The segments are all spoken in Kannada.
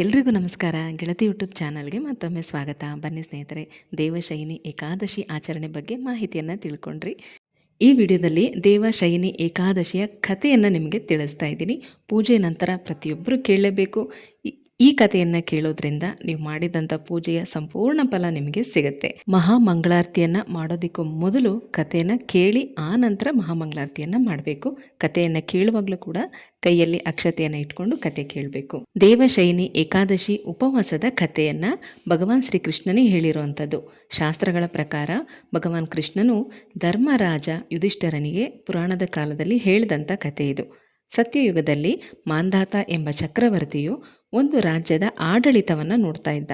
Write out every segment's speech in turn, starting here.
ಎಲ್ರಿಗೂ ನಮಸ್ಕಾರ. ಗೆಳತಿ ಯೂಟ್ಯೂಬ್ ಚಾನಲ್ಗೆ ಮತ್ತೊಮ್ಮೆ ಸ್ವಾಗತ. ಬನ್ನಿ ಸ್ನೇಹಿತರೆ ದೇವಶೈನಿ ಏಕಾದಶಿ ಆಚರಣೆ ಬಗ್ಗೆ ಮಾಹಿತಿಯನ್ನು ತಿಳ್ಕೊಂಡ್ರಿ. ಈ ವಿಡಿಯೋದಲ್ಲಿ ದೇವಶೈನಿ ಏಕಾದಶಿಯ ಕಥೆಯನ್ನು ನಿಮಗೆ ತಿಳಿಸ್ತಾ ಇದ್ದೀನಿ. ಪೂಜೆ ನಂತರ ಪ್ರತಿಯೊಬ್ಬರು ಕೇಳಲೇಬೇಕು. ಈ- ಕಥೆಯನ್ನ ಕೇಳೋದ್ರಿಂದ ನೀವು ಮಾಡಿದಂಥ ಪೂಜೆಯ ಸಂಪೂರ್ಣ ಫಲ ನಿಮಗೆ ಸಿಗುತ್ತೆ. ಮಹಾಮಂಗಳಾರತಿಯನ್ನ ಮಾಡೋದಕ್ಕೂ ಮೊದಲು ಕಥೆಯನ್ನ ಕೇಳಿ ಆ ನಂತರ ಮಹಾಮಂಗಳಾರತಿಯನ್ನ ಮಾಡಬೇಕು. ಕಥೆಯನ್ನ ಕೇಳುವಾಗಲೂ ಕೂಡ ಕೈಯಲ್ಲಿ ಅಕ್ಷತೆಯನ್ನು ಇಟ್ಕೊಂಡು ಕತೆ ಕೇಳಬೇಕು. ದೇವಶೈನಿ ಏಕಾದಶಿ ಉಪವಾಸದ ಕಥೆಯನ್ನ ಭಗವಾನ್ ಶ್ರೀಕೃಷ್ಣನೇ ಹೇಳಿರುವಂಥದ್ದು. ಶಾಸ್ತ್ರಗಳ ಪ್ರಕಾರ ಭಗವಾನ್ ಕೃಷ್ಣನು ಧರ್ಮರಾಜ ಯುಧಿಷ್ಠರನಿಗೆ ಪುರಾಣದ ಕಾಲದಲ್ಲಿ ಹೇಳಿದಂಥ ಕಥೆ ಇದು. ಸತ್ಯಯುಗದಲ್ಲಿ ಮಾಂಧಾತ ಎಂಬ ಚಕ್ರವರ್ತಿಯು ಒಂದು ರಾಜ್ಯದ ಆಡಳಿತವನ್ನು ನೋಡ್ತಾ ಇದ್ದ.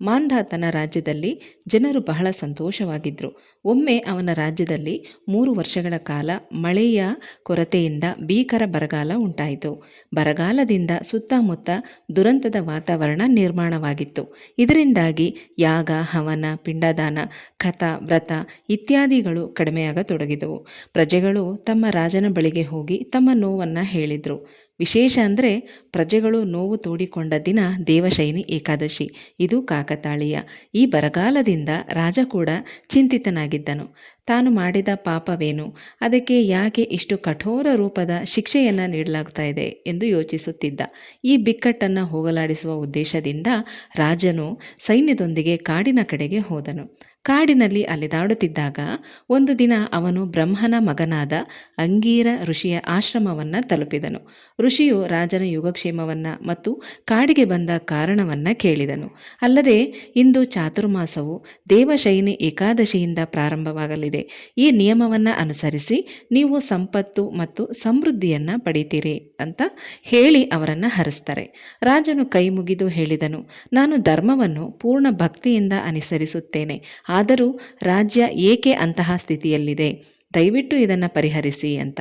ಮಾಂಧಾತನ ರಾಜ್ಯದಲ್ಲಿ ಜನರು ಬಹಳ ಸಂತೋಷವಾಗಿದ್ದರು ಒಮ್ಮೆ ಅವನ ರಾಜ್ಯದಲ್ಲಿ ಮೂರು ವರ್ಷಗಳ ಕಾಲ ಮಳೆಯ ಕೊರತೆಯಿಂದ ಭೀಕರ ಬರಗಾಲ ಉಂಟಾಯಿತು. ಬರಗಾಲದಿಂದ ಸುತ್ತಮುತ್ತ ದುರಂತದ ವಾತಾವರಣ ನಿರ್ಮಾಣವಾಗಿತ್ತು. ಇದರಿಂದಾಗಿ ಯಾಗ, ಹವನ, ಪಿಂಡದಾನ, ಕಥ, ವ್ರತ ಇತ್ಯಾದಿಗಳು ಕಡಿಮೆಯಾಗತೊಡಗಿದವು. ಪ್ರಜೆಗಳು ತಮ್ಮ ರಾಜನ ಬಳಿಗೆ ಹೋಗಿ ತಮ್ಮ ನೋವನ್ನು ಹೇಳಿದರು. ವಿಶೇಷ ಅಂದರೆ ಪ್ರಜೆಗಳು ನೋವು ತೋಡಿಕೊಂಡ ದಿನ ದೇವಶೈನಿ ಏಕಾದಶಿ. ಇದು ಕಾಕತಾಳೀಯ. ಈ ಬರಗಾಲದಿಂದ ರಾಜ ಕೂಡ ಚಿಂತಿತನಾಗಿದ್ದನು. ತಾನು ಮಾಡಿದ ಪಾಪವೇನು? ಅದಕ್ಕೆ ಯಾಕೆ ಇಷ್ಟು ಕಠೋರ ರೂಪದ ಶಿಕ್ಷೆಯನ್ನು ನೀಡಲಾಗ್ತಾ ಇದೆ ಎಂದು ಯೋಚಿಸುತ್ತಿದ್ದ. ಈ ಬಿಕ್ಕಟ್ಟನ್ನು ಹೋಗಲಾಡಿಸುವ ಉದ್ದೇಶದಿಂದ ರಾಜನು ಸೈನ್ಯದೊಂದಿಗೆ ಕಾಡಿನ ಕಡೆಗೆ ಹೋದನು. ಕಾಡಿನಲ್ಲಿ ಅಲೆದಾಡುತ್ತಿದ್ದಾಗ ಒಂದು ದಿನ ಅವನು ಬ್ರಹ್ಮನ ಮಗನಾದ ಅಂಗೀರ ಋಷಿಯ ಆಶ್ರಮವನ್ನು ತಲುಪಿದನು. ಋಷಿಯು ರಾಜನ ಯೋಗಕ್ಷೇಮವನ್ನು ಮತ್ತು ಕಾಡಿಗೆ ಬಂದ ಕಾರಣವನ್ನು ಕೇಳಿದನು. ಅಲ್ಲದೆ ಇಂದು ಚಾತುರ್ಮಾಸವು ದೇವಶೈನಿ ಏಕಾದಶಿಯಿಂದ ಪ್ರಾರಂಭವಾಗಲಿದೆ. ಈ ನಿಯಮವನ್ನು ಅನುಸರಿಸಿ ನೀವು ಸಂಪತ್ತು ಮತ್ತು ಸಮೃದ್ಧಿಯನ್ನು ಪಡಿತೀರಿ ಅಂತ ಹೇಳಿ ಅವರನ್ನು ಹರಿಸ್ತಾರೆ. ರಾಜನು ಕೈ ಮುಗಿದು ಹೇಳಿದನು, ನಾನು ಧರ್ಮವನ್ನು ಪೂರ್ಣ ಭಕ್ತಿಯಿಂದ ಅನುಸರಿಸುತ್ತೇನೆ. ಆದರೂ ರಾಜ್ಯ ಏಕೆ ಅಂತಹ ಸ್ಥಿತಿಯಲ್ಲಿದೆ? ದಯವಿಟ್ಟು ಇದನ್ನು ಪರಿಹರಿಸಿ ಅಂತ.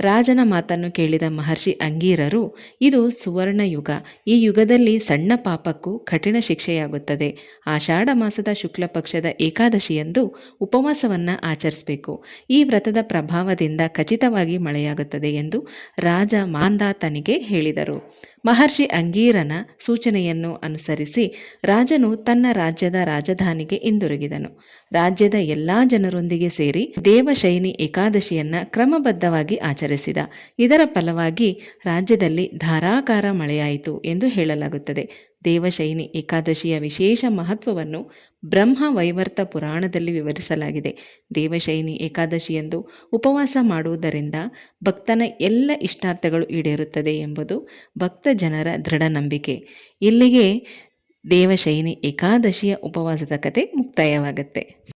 ರಾಜನ ಮಾತನ್ನು ಕೇಳಿದ ಮಹರ್ಷಿ ಅಂಗೀರರು, ಇದು ಸುವರ್ಣ ಯುಗ. ಈ ಯುಗದಲ್ಲಿ ಸಣ್ಣ ಪಾಪಕ್ಕೂ ಕಠಿಣ ಶಿಕ್ಷೆಯಾಗುತ್ತದೆ. ಆಷಾಢ ಮಾಸದ ಶುಕ್ಲ ಪಕ್ಷದ ಏಕಾದಶಿಯಂದು ಉಪವಾಸವನ್ನು ಆಚರಿಸಬೇಕು. ಈ ವ್ರತದ ಪ್ರಭಾವದಿಂದ ಖಚಿತವಾಗಿ ಮಳೆಯಾಗುತ್ತದೆ ಎಂದು ರಾಜ ಮಾಂದಾತನಿಗೆ ಹೇಳಿದರು. ಮಹರ್ಷಿ ಅಂಗೀರನ ಸೂಚನೆಯನ್ನು ಅನುಸರಿಸಿ ರಾಜನು ತನ್ನ ರಾಜ್ಯದ ರಾಜಧಾನಿಗೆ ಹಿಂದಿರುಗಿದನು. ರಾಜ್ಯದ ಎಲ್ಲಾ ಜನರೊಂದಿಗೆ ಸೇರಿ ದೇವಶೈನಿ ಏಕಾದಶಿಯನ್ನ ಕ್ರಮಬದ್ಧವಾಗಿ ಇದರ ಫಲವಾಗಿ ರಾಜ್ಯದಲ್ಲಿ ಧಾರಾಕಾರ ಮಳೆಯಾಯಿತು ಎಂದು ಹೇಳಲಾಗುತ್ತದೆ. ದೇವಶೈನಿ ಏಕಾದಶಿಯ ವಿಶೇಷ ಮಹತ್ವವನ್ನು ಬ್ರಹ್ಮ ವೈವರ್ತ ಪುರಾಣದಲ್ಲಿ ವಿವರಿಸಲಾಗಿದೆ. ದೇವಶೈನಿ ಏಕಾದಶಿಯಂದು ಉಪವಾಸ ಮಾಡುವುದರಿಂದ ಭಕ್ತನ ಎಲ್ಲ ಇಷ್ಟಾರ್ಥಗಳು ಈಡೇರುತ್ತದೆ ಎಂಬುದು ಭಕ್ತ ಜನರ ದೃಢ ನಂಬಿಕೆ. ಇಲ್ಲಿಗೆ ದೇವಶೈನಿ ಏಕಾದಶಿಯ ಉಪವಾಸದ ಕತೆ ಮುಕ್ತಾಯವಾಗುತ್ತೆ.